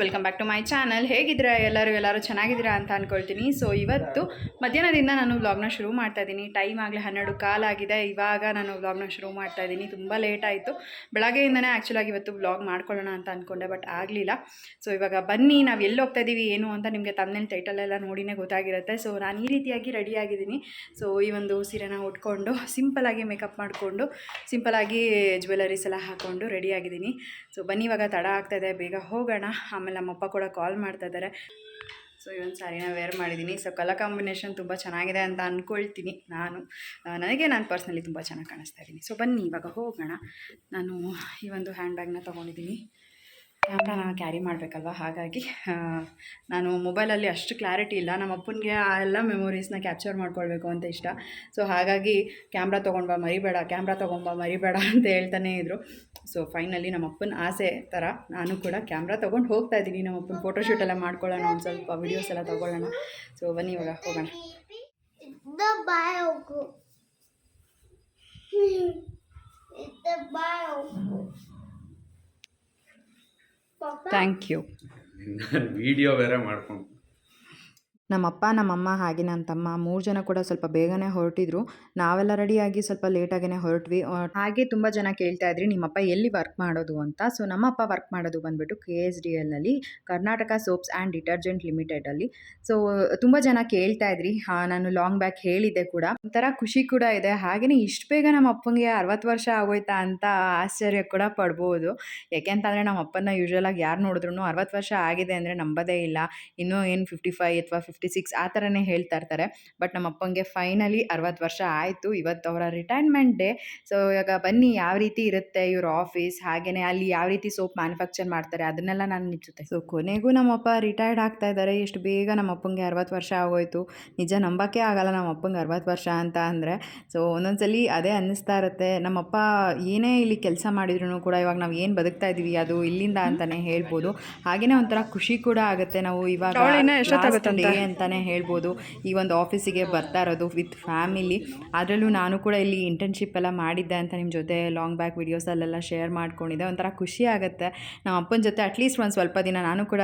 Welcome back to my channel ಹೇಗಿದ್ದೀರಾ ಎಲ್ಲರೂ? ಎಲ್ಲರೂ ಚೆನ್ನಾಗಿದ್ದೀರಾ ಅಂತ ಅಂದ್ಕೊಳ್ತೀನಿ ಸೊ ಇವತ್ತು ಮಧ್ಯಾಹ್ನದಿಂದ ನಾನು ವ್ಲಾಗ್ನ ಶುರು ಮಾಡ್ತಾ ಇದ್ದೀನಿ. ಟೈಮ್ ಆಗಲೇ ಹನ್ನೆರಡು ಕಾಲಾಗಿದೆ ಇವಾಗ ನಾನು ವ್ಲಾಗ್ನ ಶುರು ಮಾಡ್ತಾ ಇದ್ದೀನಿ. ತುಂಬ ಲೇಟ್ ಆಯಿತು. ಬೆಳಗ್ಗೆಯಿಂದನೇ ಆ್ಯಕ್ಚುಲಾಗಿ ಇವತ್ತು ವ್ಲಾಗ್ ಮಾಡ್ಕೊಳ್ಳೋಣ ಅಂತ ಅಂದ್ಕೊಂಡೆ ಬಟ್ ಆಗಲಿಲ್ಲ. ಸೊ ಇವಾಗ ಬನ್ನಿ, ನಾವು ಎಲ್ಲಿ ಹೋಗ್ತಾ ಇದ್ದೀವಿ ಏನು ಅಂತ ನಿಮಗೆ ತಂದೆ ಟೈಟಲ್ ಎಲ್ಲ ನೋಡಿನೇ ಗೊತ್ತಾಗಿರುತ್ತೆ. ಸೊ ನಾನು ಈ ರೀತಿಯಾಗಿ ರೆಡಿಯಾಗಿದ್ದೀನಿ ಸೊ ಈ ಒಂದು ಸೀರೆನ ಉಟ್ಕೊಂಡು ಸಿಂಪಲಾಗಿ ಮೇಕಪ್ ಮಾಡಿಕೊಂಡು ಸಿಂಪಲಾಗಿ ಜ್ಯುವೆಲರೀಸ್ ಎಲ್ಲ ಹಾಕ್ಕೊಂಡು ರೆಡಿಯಾಗಿದ್ದೀನಿ ಸೊ ಬನ್ನಿ, ಇವಾಗ ತಡ ಆಗ್ತಾಯಿದೆ ಬೇಗ ಹೋಗೋಣ. ಆಮೇಲೆ ನಮ್ಮಪ್ಪ ಕೂಡ ಕಾಲ್ ಮಾಡ್ತಾ ಇದ್ದಾರೆ. ಸೊ ಈ ಒಂದು ಸ್ಯಾರಿನ ವೇರ್ ಮಾಡಿದ್ದೀನಿ. ಸೊ ಕಲರ್ ಕಾಂಬಿನೇಷನ್ ತುಂಬ ಚೆನ್ನಾಗಿದೆ ಅಂತ ಅಂದ್ಕೊಳ್ತೀನಿ ನಾನು. ನನಗೆ ನಾನು ಪರ್ಸ್ನಲಿ ತುಂಬ ಚೆನ್ನಾಗಿ ಕಾಣಿಸ್ತಾ ಇದ್ದೀನಿ. ಸೊ ಬನ್ನಿ, ಇವಾಗ ಹೋಗೋಣ. ನಾನು ಈ ಒಂದು ಹ್ಯಾಂಡ್ ಬ್ಯಾಗ್ನ ತೊಗೊಂಡಿದ್ದೀನಿ. ಕ್ಯಾಮ್ರಾನ ಕ್ಯಾರಿ ಮಾಡಬೇಕಲ್ವ? ಹಾಗಾಗಿ ನಾನು ಮೊಬೈಲಲ್ಲಿ ಅಷ್ಟು ಕ್ಲಾರಿಟಿ ಇಲ್ಲ. ನಮ್ಮ ಅಪ್ಪನಿಗೆ ಆ ಎಲ್ಲ ಮೆಮೊರೀಸ್ನ ಕ್ಯಾಪ್ಚರ್ ಮಾಡ್ಕೊಳ್ಬೇಕು ಅಂತ ಇಷ್ಟ. ಸೊ ಹಾಗಾಗಿ ಕ್ಯಾಮ್ರಾ ತೊಗೊಂಡ್ಬಾ, ಮರಿಬೇಡ. ಕ್ಯಾಮ್ರಾ ತೊಗೊಂಬ ಮರಿಬೇಡ ಅಂತ ಹೇಳ್ತಾನೇ ಇದ್ದರು ಸೊ ಫೈನಲಿ ನಮ್ಮ ಅಪ್ಪನ ಆಸೆ ಥರ ನಾನು ಕೂಡ ಕ್ಯಾಮ್ರಾ ತೊಗೊಂಡು ಹೋಗ್ತಾ ಇದ್ದೀನಿ. ನಮ್ಮ ಅಪ್ಪನ ಫೋಟೋಶೂಟ್ ಎಲ್ಲ ಮಾಡ್ಕೊಳ್ಳೋಣ, ಒಂದು ಸ್ವಲ್ಪ ವಿಡಿಯೋಸ್ ಎಲ್ಲ ತೊಗೊಳ್ಳೋಣ. ಸೊ ಬನ್ನಿ ಇವಾಗ ಹೋಗೋಣ. The ಥ್ಯಾಂಕ್ ಯು ವಿಡಿಯೋ ಬೇರೆ ಮಾಡ್ಕೊಂಡು. ನಮ್ಮಪ್ಪ, ನಮ್ಮಮ್ಮ ಹಾಗೆ ನನ್ನ ತಮ್ಮ ಮೂರು ಜನ ಕೂಡ ಸ್ವಲ್ಪ ಬೇಗನೆ ಹೊರಟಿದ್ರು. ನಾವೆಲ್ಲ ರೆಡಿಯಾಗಿ ಸ್ವಲ್ಪ ಲೇಟಾಗೇ ಹೊರಟ್ವಿ. ಹಾಗೆ ತುಂಬ ಜನ ಕೇಳ್ತಾ ಇದ್ರಿ, ನಿಮ್ಮಪ್ಪ ಎಲ್ಲಿ ವರ್ಕ್ ಮಾಡೋದು ಅಂತ. ಸೊ ನಮ್ಮಪ್ಪ ವರ್ಕ್ ಮಾಡೋದು ಬಂದ್ಬಿಟ್ಟು ಕೆ ಎಸ್ ಡಿ ಎಲ್ನಲ್ಲಿ ಕರ್ನಾಟಕ ಸೋಪ್ಸ್ ಆ್ಯಂಡ್ ಡಿಟರ್ಜೆಂಟ್ ಲಿಮಿಟೆಡಲ್ಲಿ ಸೊ ತುಂಬ ಜನ ಕೇಳ್ತಾ ಇದ್ರಿ. ಹಾಂ, ನಾನು ಲಾಂಗ್ ಬ್ಯಾಕ್ ಹೇಳಿದ್ದೆ ಕೂಡ. ಒಂಥರ ಖುಷಿ ಕೂಡ ಇದೆ. ಹಾಗೆಯೇ ಇಷ್ಟು ಬೇಗ ನಮ್ಮ ಅಪ್ಪಂಗೆ ಅರವತ್ತು ವರ್ಷ ಆಗೋಯ್ತಾ ಅಂತ ಆಶ್ಚರ್ಯ ಕೂಡ ಪಡ್ಬೋದು. ಯಾಕೆಂತಂದರೆ ನಮ್ಮ ಅಪ್ಪನ ಯೂಶ್ವಲಾಗಿ ಯಾರು ನೋಡಿದ್ರು ಅರವತ್ತು ವರ್ಷ ಆಗಿದೆ ಅಂದರೆ ನಂಬದೇ ಇಲ್ಲ. ಇನ್ನೂ ಏನು ಫಿಫ್ಟಿ ಫೈ ಅಥವಾ ಸಿಕ್ಸ್ ಆ ಥರನೇ ಹೇಳ್ತಾ ಇರ್ತಾರೆ. ಬಟ್ ನಮ್ಮ ಅಪ್ಪಂಗೆ ಫೈನಲಿ ಅರವತ್ತು ವರ್ಷ ಆಯಿತು. ಇವತ್ತು ಅವರ ರಿಟೈರ್ಮೆಂಟ್ ಡೇ ಸೊ ಇವಾಗ ಬನ್ನಿ ಯಾವ ರೀತಿ ಇರುತ್ತೆ ಇವ್ರ ಆಫೀಸ್ ಹಾಗೆಯೇ ಅಲ್ಲಿ ಯಾವ ರೀತಿ ಸೋಪ್ ಮ್ಯಾನುಫ್ಯಾಕ್ಚರ್ ಮಾಡ್ತಾರೆ ಅದನ್ನೆಲ್ಲ ನಾನು ನಿಮ್ಮ ಜೊತೆ ಸೊ ಕೊನೆಗೂ ನಮ್ಮಪ್ಪ ರಿಟೈರ್ಡ್ ಆಗ್ತಾ ಇದ್ದಾರೆ. ಎಷ್ಟು ಬೇಗ ನಮ್ಮ ಅಪ್ಪಂಗೆ ಅರವತ್ತು ವರ್ಷ ಆಗೋಯ್ತು. ನಿಜ ನಂಬಕ್ಕೆ ಆಗಲ್ಲ ನಮ್ಮ ಅಪ್ಪಂಗೆ ಅರವತ್ತು ವರ್ಷ ಅಂತ ಅಂದರೆ. ಸೊ ಒಂದೊಂದ್ಸಲಿ ಅದೇ ಅನ್ನಿಸ್ತಾ ಇರುತ್ತೆ. ನಮ್ಮಪ್ಪ ಏನೇ ಇಲ್ಲಿ ಕೆಲಸ ಮಾಡಿದ್ರು ಕೂಡ ಇವಾಗ ನಾವು ಏನು ಬದುಕ್ತಾ ಇದ್ದೀವಿ ಅದು ಇಲ್ಲಿಂದ ಅಂತಲೇ ಹೇಳ್ಬೋದು. ಹಾಗೆಯೇ ಒಂಥರ ಖುಷಿ ಕೂಡ ಆಗುತ್ತೆ. ನಾವು ಇವಾಗ ಅಂತಾನೆ ಹೇಳ್ಬೋದು. ಈ ಒಂದು ಆಫೀಸಿಗೆ ಬರ್ತಾ ಇರೋದು ವಿತ್ ಫ್ಯಾಮಿಲಿ ಅದರಲ್ಲೂ ನಾನು ಕೂಡ ಇಲ್ಲಿ ಇಂಟರ್ನ್ಶಿಪ್ ಎಲ್ಲ ಮಾಡಿದ್ದೆ ಅಂತ ನಿಮ್ಮ ಜೊತೆ ಲಾಂಗ್ ಬ್ಯಾಕ್ ವೀಡಿಯೋಸಲ್ಲೆಲ್ಲ ಶೇರ್ ಮಾಡ್ಕೊಂಡಿದ್ದೆ. ಒಂಥರ ಖುಷಿ ಆಗುತ್ತೆ. ನಮ್ಮ ಅಪ್ಪನ ಜೊತೆ ಅಟ್ಲೀಸ್ಟ್ ಒಂದು ಸ್ವಲ್ಪ ದಿನ ನಾನು ಕೂಡ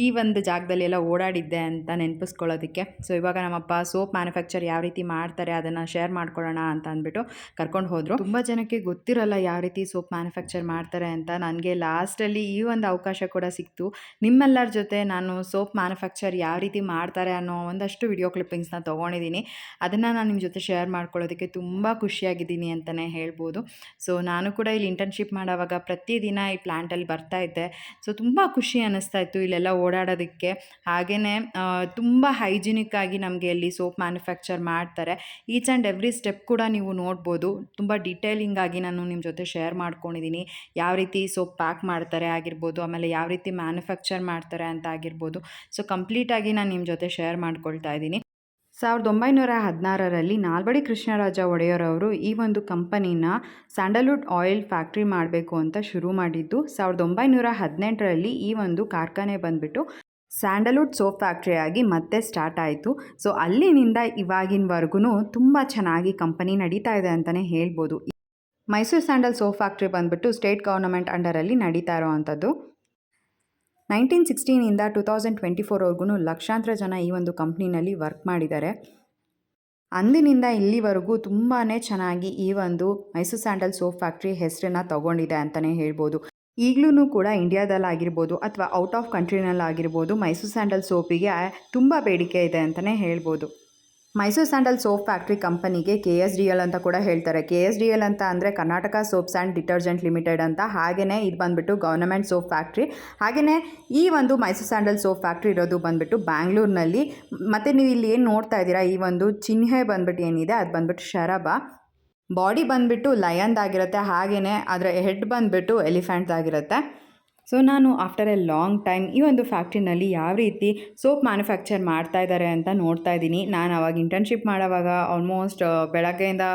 ಈ ಒಂದು ಜಾಗದಲ್ಲಿ ಎಲ್ಲ ಓಡಾಡಿದ್ದೆ ಅಂತ ನೆನಪಿಸ್ಕೊಳ್ಳೋದಕ್ಕೆ. ಸೊ ಇವಾಗ ನಮ್ಮಪ್ಪ ಸೋಪ್ ಮ್ಯಾನುಫ್ಯಾಕ್ಚರ್ ಯಾವ ರೀತಿ ಮಾಡ್ತಾರೆ ಅದನ್ನು ಶೇರ್ ಮಾಡ್ಕೊಳ್ಳೋಣ ಅಂತ ಅಂದ್ಬಿಟ್ಟು ಕರ್ಕೊಂಡು ಹೋದರು. ತುಂಬ ಜನಕ್ಕೆ ಗೊತ್ತಿರಲ್ಲ ಯಾವ ರೀತಿ ಸೋಪ್ ಮ್ಯಾನುಫ್ಯಾಕ್ಚರ್ ಮಾಡ್ತಾರೆ ಅಂತ. ನನಗೆ ಲಾಸ್ಟಲ್ಲಿ ಈ ಒಂದು ಅವಕಾಶ ಕೂಡ ಸಿಕ್ತು. ನಿಮ್ಮೆಲ್ಲರ ಜೊತೆ ನಾನು ಸೋಪ್ ಮ್ಯಾನುಫ್ಯಾಕ್ಚರ್ ಯಾವ ರೀತಿ ಮಾಡ್ತಾರೆ ಅನ್ನೋ ಒಂದಷ್ಟು ವಿಡಿಯೋ ಕ್ಲಿಪ್ಪಿಂಗ್ಸ್ನ ತೊಗೊಂಡಿದ್ದೀನಿ ಅದನ್ನು ನಾನು ನಿಮ್ಮ ಜೊತೆ ಶೇರ್ ಮಾಡ್ಕೊಳ್ಳೋದಕ್ಕೆ ತುಂಬ ಖುಷಿಯಾಗಿದ್ದೀನಿ ಅಂತಲೇ ಹೇಳ್ಬೋದು. ಸೊ ನಾನು ಕೂಡ ಇಲ್ಲಿ ಇಂಟರ್ನ್ಶಿಪ್ ಮಾಡೋವಾಗ ಪ್ರತಿದಿನ ಈ ಪ್ಲ್ಯಾಂಟಲ್ಲಿ ಬರ್ತಾ ಇದ್ದೆ. ಸೊ ತುಂಬ ಖುಷಿ ಅನ್ನಿಸ್ತಾ ಇತ್ತು ಇಲ್ಲೆಲ್ಲ ಓಡಾಡೋದಕ್ಕೆ. ಹಾಗೆಯೇ ತುಂಬ ಹೈಜಿನಿಕ್ ಆಗಿ ನಮಗೆ ಇಲ್ಲಿ ಸೋಪ್ ಮ್ಯಾನುಫ್ಯಾಕ್ಚರ್ ಮಾಡ್ತಾರೆ. ಈಚ್ ಆ್ಯಂಡ್ ಎವ್ರಿ ಸ್ಟೆಪ್ ಕೂಡ ನೀವು ನೋಡ್ಬೋದು. ತುಂಬ ಡೀಟೇಲಿಂಗ್ ಆಗಿ ನಾನು ನಿಮ್ಮ ಜೊತೆ ಶೇರ್ ಮಾಡ್ಕೊಂಡಿದ್ದೀನಿ ಯಾವ ರೀತಿ ಸೋಪ್ ಪ್ಯಾಕ್ ಮಾಡ್ತಾರೆ ಆಗಿರ್ಬೋದು, ಆಮೇಲೆ ಯಾವ ರೀತಿ ಮ್ಯಾನುಫ್ಯಾಕ್ಚರ್ ಮಾಡ್ತಾರೆ ಅಂತ ಆಗಿರ್ಬೋದು. ಸೊ ಕಂಪ್ಲೀಟಾಗಿ ನಾನು ನಿಮ್ಮ ಜೊತೆ ಶೇರ್ ಮಾಡ್ಕೊಳ್ತಾ ಇದ್ದೀನಿ. ಸಾವಿರದ ಒಂಬೈನೂರ ಹದಿನಾರರಲ್ಲಿ ನಾಲ್ವಡಿ ಕೃಷ್ಣರಾಜ ಒಡೆಯರವರು ಈ ಒಂದು ಕಂಪನಿನ ಸ್ಯಾಂಡಲ್ವುಡ್ ಆಯಿಲ್ ಫ್ಯಾಕ್ಟ್ರಿ ಮಾಡಬೇಕು ಅಂತ ಶುರು ಮಾಡಿದ್ದು. ಸಾವಿರದ ಒಂಬೈನೂರ ಹದಿನೆಂಟರಲ್ಲಿ ಈ ಒಂದು ಕಾರ್ಖಾನೆ ಬಂದ್ಬಿಟ್ಟು ಸ್ಯಾಂಡಲ್ವುಡ್ ಸೋಪ್ ಫ್ಯಾಕ್ಟ್ರಿಯಾಗಿ ಮತ್ತೆ ಸ್ಟಾರ್ಟ್ ಆಯಿತು. ಸೊ, ಅಲ್ಲಿನಿಂದ ಇವಾಗಿನವರೆಗೂ ತುಂಬ ಚೆನ್ನಾಗಿ ಕಂಪನಿ ನಡೀತಾ ಇದೆ ಅಂತಲೇ ಹೇಳ್ಬೋದು. ಮೈಸೂರು ಸ್ಯಾಂಡಲ್ ಸೋಪ್ ಫ್ಯಾಕ್ಟ್ರಿ ಬಂದ್ಬಿಟ್ಟು ಸ್ಟೇಟ್ ಗೌರ್ನಮೆಂಟ್ ಅಂಡರಲ್ಲಿ ನಡೀತಾ ಇರೋವಂಥದ್ದು. ನೈನ್ಟೀನ್ ಸಿಕ್ಸ್ಟೀನಿಂದ ಟು ತೌಸಂಡ್ ಟ್ವೆಂಟಿ ಫೋರ್ವರೆಗೂ ಲಕ್ಷಾಂತರ ಜನ ಈ ಒಂದು ಕಂಪ್ನಿನಲ್ಲಿ ವರ್ಕ್ ಮಾಡಿದ್ದಾರೆ. ಅಂದಿನಿಂದ ಇಲ್ಲಿವರೆಗೂ ತುಂಬಾ ಚೆನ್ನಾಗಿ ಈ ಒಂದು ಮೈಸೂರು ಸ್ಯಾಂಡಲ್ ಸೋಪ್ ಫ್ಯಾಕ್ಟ್ರಿ ಹೆಸರನ್ನ ತಗೊಂಡಿದೆ ಅಂತಲೇ ಹೇಳ್ಬೋದು. ಈಗಲೂ ಕೂಡ ಇಂಡಿಯಾದಲ್ಲಾಗಿರ್ಬೋದು ಅಥವಾ ಔಟ್ ಆಫ್ ಕಂಟ್ರಿನಲ್ಲಾಗಿರ್ಬೋದು ಮೈಸೂರು ಸ್ಯಾಂಡಲ್ ಸೋಪಿಗೆ ತುಂಬ ಬೇಡಿಕೆ ಇದೆ ಅಂತಲೇ ಹೇಳ್ಬೋದು. ಮೈಸೂರು ಸ್ಯಾಂಡಲ್ ಸೋಪ್ ಫ್ಯಾಕ್ಟ್ರಿ ಕಂಪನಿಗೆ ಕೆ ಎಸ್ ಡಿ ಎಲ್ ಅಂತ ಕೂಡ ಹೇಳ್ತಾರೆ. ಕೆ ಎಸ್ ಡಿ ಎಲ್ ಅಂತ ಅಂದರೆ Karnataka soaps and detergent limited ಅಂತ ಹಾಗೆಯೇ ಇದು ಬಂದುಬಿಟ್ಟು ಗೌರ್ನಮೆಂಟ್ ಸೋಪ್ ಫ್ಯಾಕ್ಟ್ರಿ. ಹಾಗೆಯೇ ಈ ಒಂದು ಮೈಸೂರು ಸ್ಯಾಂಡಲ್ ಸೋಪ್ ಫ್ಯಾಕ್ಟ್ರಿ ಇರೋದು ಬಂದುಬಿಟ್ಟು ಬ್ಯಾಂಗ್ಳೂರಿನಲ್ಲಿ. ಮತ್ತು ನೀವು ಇಲ್ಲಿ ಏನು ನೋಡ್ತಾ ಇದ್ದೀರಾ, ಈ ಒಂದು ಚಿಹ್ನೆ ಬಂದ್ಬಿಟ್ಟು ಏನಿದೆ, ಅದು ಬಂದ್ಬಿಟ್ಟು ಶರಬ ಬಾಡಿ ಬಂದುಬಿಟ್ಟು ಲಯನ್ದಾಗಿರುತ್ತೆ ಹಾಗೆಯೇ ಅದರ ಹೆಡ್ ಬಂದುಬಿಟ್ಟು ಎಲಿಫೆಂಟ್ದಾಗಿರುತ್ತೆ. ಸೊ ನಾನು ಆಫ್ಟರ್ ಎ ಲಾಂಗ್ ಟೈಮ್ ಈ ಒಂದು ಫ್ಯಾಕ್ಟ್ರಿನಲ್ಲಿ ಯಾವ ರೀತಿ ಸೋಪ್ ಮ್ಯಾನುಫ್ಯಾಕ್ಚರ್ ಮಾಡ್ತಾ ಇದ್ದಾರೆ ಅಂತ ನೋಡ್ತಾ ಇದ್ದೀನಿ. ನಾನು ಅವಾಗ ಇಂಟರ್ನ್ಶಿಪ್ ಮಾಡೋವಾಗ ಆಲ್ಮೋಸ್ಟ್ ಬೆಳಗ್ಗೆಯಿಂದ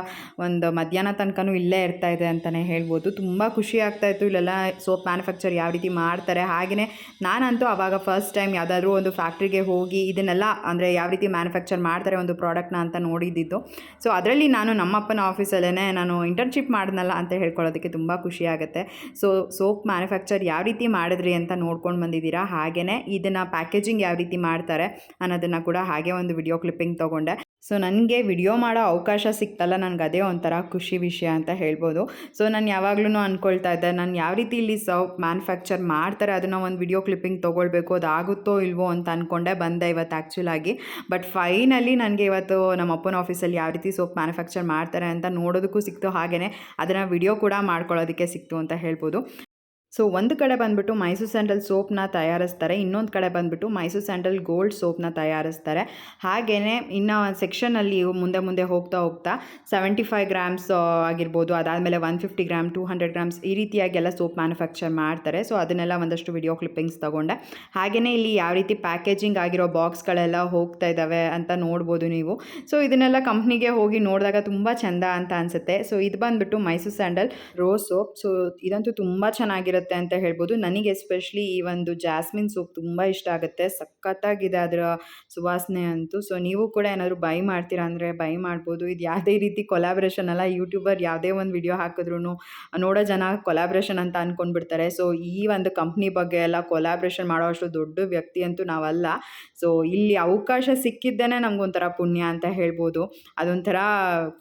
ಒಂದು ಮಧ್ಯಾಹ್ನ ತನಕನೂ ಇಲ್ಲೇ ಇರ್ತಾ ಇದೆ ಅಂತಲೇ ಹೇಳ್ಬೋದು. ತುಂಬ ಖುಷಿ ಆಗ್ತಾಯಿತ್ತು ಇಲ್ಲೆಲ್ಲ ಸೋಪ್ ಮ್ಯಾನುಫ್ಯಾಕ್ಚರ್ ಯಾವ ರೀತಿ ಮಾಡ್ತಾರೆ. ಹಾಗೆಯೇ ನಾನಂತೂ ಆವಾಗ ಫಸ್ಟ್ ಟೈಮ್ ಯಾವುದಾದ್ರೂ ಒಂದು ಫ್ಯಾಕ್ಟ್ರಿಗೆ ಹೋಗಿ ಇದನ್ನೆಲ್ಲ ಅಂದರೆ ಯಾವ ರೀತಿ ಮ್ಯಾನುಫ್ಯಾಕ್ಚರ್ ಮಾಡ್ತಾರೆ ಒಂದು ಪ್ರಾಡಕ್ಟ್ನ ಅಂತ ನೋಡಿದ್ದಿದ್ದು. ಸೊ ಅದರಲ್ಲಿ ನಾನು ನಮ್ಮಪ್ಪನ ಆಫೀಸಲ್ಲೇ ನಾನು ಇಂಟರ್ನ್ಶಿಪ್ ಮಾಡಿದ್ನಲ್ಲ ಅಂತ ಹೇಳ್ಕೊಳ್ಳೋದಕ್ಕೆ ತುಂಬ ಖುಷಿ ಆಗುತ್ತೆ. ಸೊ ಸೋಪ್ ಮ್ಯಾನುಫ್ಯಾಕ್ಚರ್ ಯಾವ ರೀತಿ ರೀತಿ ಮಾಡಿದ್ರಿ ಅಂತ ನೋಡ್ಕೊಂಡು ಬಂದಿದ್ದೀರಾ? ಹಾಗೇ ಇದನ್ನು ಪ್ಯಾಕೇಜಿಂಗ್ ಯಾವ ರೀತಿ ಮಾಡ್ತಾರೆ ಅನ್ನೋದನ್ನು ಕೂಡ ಹಾಗೆ ಒಂದು ವಿಡಿಯೋ ಕ್ಲಿಪ್ಪಿಂಗ್ ತೊಗೊಂಡೆ. ಸೊ ನನಗೆ ವಿಡಿಯೋ ಮಾಡೋ ಅವಕಾಶ ಸಿಕ್ತಲ್ಲ, ನನಗೆ ಅದೇ ಒಂಥರ ಖುಷಿ ವಿಷಯ ಅಂತ ಹೇಳ್ಬೋದು. ಸೊ ನಾನು ಯಾವಾಗಲೂ ಅಂದ್ಕೊಳ್ತಾ ಇದ್ದೆ, ನಾನು ಯಾವ ರೀತಿ ಇಲ್ಲಿ ಸೋಪ್ ಮ್ಯಾನುಫ್ಯಾಕ್ಚರ್ ಮಾಡ್ತಾರೆ, ಅದನ್ನು ಒಂದು ವಿಡಿಯೋ ಕ್ಲಿಪ್ಪಿಂಗ್ ತೊಗೊಳ್ಬೇಕು, ಅದಾಗುತ್ತೋ ಇಲ್ವೋ ಅಂತ ಅಂದ್ಕೊಂಡೆ ಬಂದೆ ಇವತ್ತು ಆ್ಯಕ್ಚುಲಾಗಿ ಬಟ್ ಫೈನಲಿ ನನಗೆ ಇವತ್ತು ನಮ್ಮ ಅಪ್ಪನ ಆಫೀಸಲ್ಲಿ ಯಾವ ರೀತಿ ಸೋಪ್ ಮ್ಯಾನುಫ್ಯಾಕ್ಚರ್ ಮಾಡ್ತಾರೆ ಅಂತ ನೋಡೋದಕ್ಕೂ ಸಿಕ್ತು ಹಾಗೆಯೇ ಅದನ್ನು ವಿಡಿಯೋ ಕೂಡ ಮಾಡ್ಕೊಳ್ಳೋದಕ್ಕೆ ಸಿಕ್ತು ಅಂತ ಹೇಳ್ಬೋದು. ಸೊ ಒಂದು ಕಡೆ ಬಂದುಬಿಟ್ಟು ಮೈಸೂರು ಸ್ಯಾಂಡಲ್ ಸೋಪ್ನ ತಯಾರಿಸ್ತಾರೆ, ಇನ್ನೊಂದು ಕಡೆ ಬಂದುಬಿಟ್ಟು ಮೈಸೂರು ಸ್ಯಾಂಡಲ್ ಗೋಲ್ಡ್ ಸೋಪ್ನ ತಯಾರಿಸ್ತಾರೆ. ಹಾಗೆಯೇ ಇನ್ನು ಸೆಕ್ಷನಲ್ಲಿ ಮುಂದೆ ಮುಂದೆ ಹೋಗ್ತಾ ಹೋಗ್ತಾ ಸೆವೆಂಟಿ ಫೈವ್ ಗ್ರಾಮ್ಸ್ ಆಗಿರ್ಬೋದು, ಅದಾದಮೇಲೆ one fifty gram, two hundred grams ಈ ರೀತಿಯಾಗೆಲ್ಲ ಸೋಪ್ ಮ್ಯಾನುಫ್ಯಾಕ್ಚರ್ ಮಾಡ್ತಾರೆ. ಸೊ ಅದನ್ನೆಲ್ಲ ಒಂದಷ್ಟು ವಿಡಿಯೋ ಕ್ಲಿಪ್ಪಿಂಗ್ಸ್ ತೊಗೊಂಡೆ. ಹಾಗೆಯೇ ಇಲ್ಲಿ ಯಾವ ರೀತಿ ಪ್ಯಾಕೇಜಿಂಗ್ ಆಗಿರೋ ಬಾಕ್ಸ್ಗಳೆಲ್ಲ ಹೋಗ್ತಾ ಇದ್ದಾವೆ ಅಂತ ನೋಡ್ಬೋದು ನೀವು. ಸೊ ಇದನ್ನೆಲ್ಲ ಕಂಪ್ನಿಗೆ ಹೋಗಿ ನೋಡಿದಾಗ ತುಂಬ ಚೆಂದ ಅಂತ ಅನಿಸುತ್ತೆ. ಸೊ ಇದು ಬಂದುಬಿಟ್ಟು Mysore sandal rose soap. So ಇದಂತೂ ತುಂಬ ಚೆನ್ನಾಗಿರುತ್ತೆ ಅಂತ ಹೇಳ್ಬೋದು. ನನಗೆ ಎಸ್ಪೆಷಲಿ ಈ ಒಂದು ಜಾಸ್ಮಿನ್ ಸೂಪ್ ತುಂಬ ಇಷ್ಟ ಆಗುತ್ತೆ. ಸಖತ್ತಾಗಿದೆ ಅದರ ಸುವಾಸನೆ ಅಂತೂ. ಸೊ ನೀವು ಕೂಡ ಏನಾದರೂ ಬೈ ಮಾಡ್ತೀರಾ ಅಂದರೆ ಬೈ ಮಾಡ್ಬೋದು. ಇದು ಯಾವುದೇ ರೀತಿ ಕೊಲಾಬ್ರೇಷನ್ ಅಲ್ಲ. ಯೂಟ್ಯೂಬರ್ ಯಾವುದೇ ಒಂದು ವಿಡಿಯೋ ಹಾಕಿದ್ರು ನೋಡೋ ಜನ ಕೊಲಾಬ್ರೇಷನ್ ಅಂತ ಅಂದ್ಕೊಂಡ್ಬಿಡ್ತಾರೆ ಸೊ ಈ ಒಂದು ಕಂಪ್ನಿ ಬಗ್ಗೆ ಎಲ್ಲ ಕೊಲಾಬ್ರೇಷನ್ ಮಾಡೋ ಅಷ್ಟು ದೊಡ್ಡ ವ್ಯಕ್ತಿ ಅಂತೂ ನಾವಲ್ಲ. ಸೊ ಇಲ್ಲಿ ಅವಕಾಶ ಸಿಕ್ಕಿದ್ದೇನೆ ನಮಗೊಂಥರ ಪುಣ್ಯ ಅಂತ ಹೇಳ್ಬೋದು. ಅದೊಂಥರ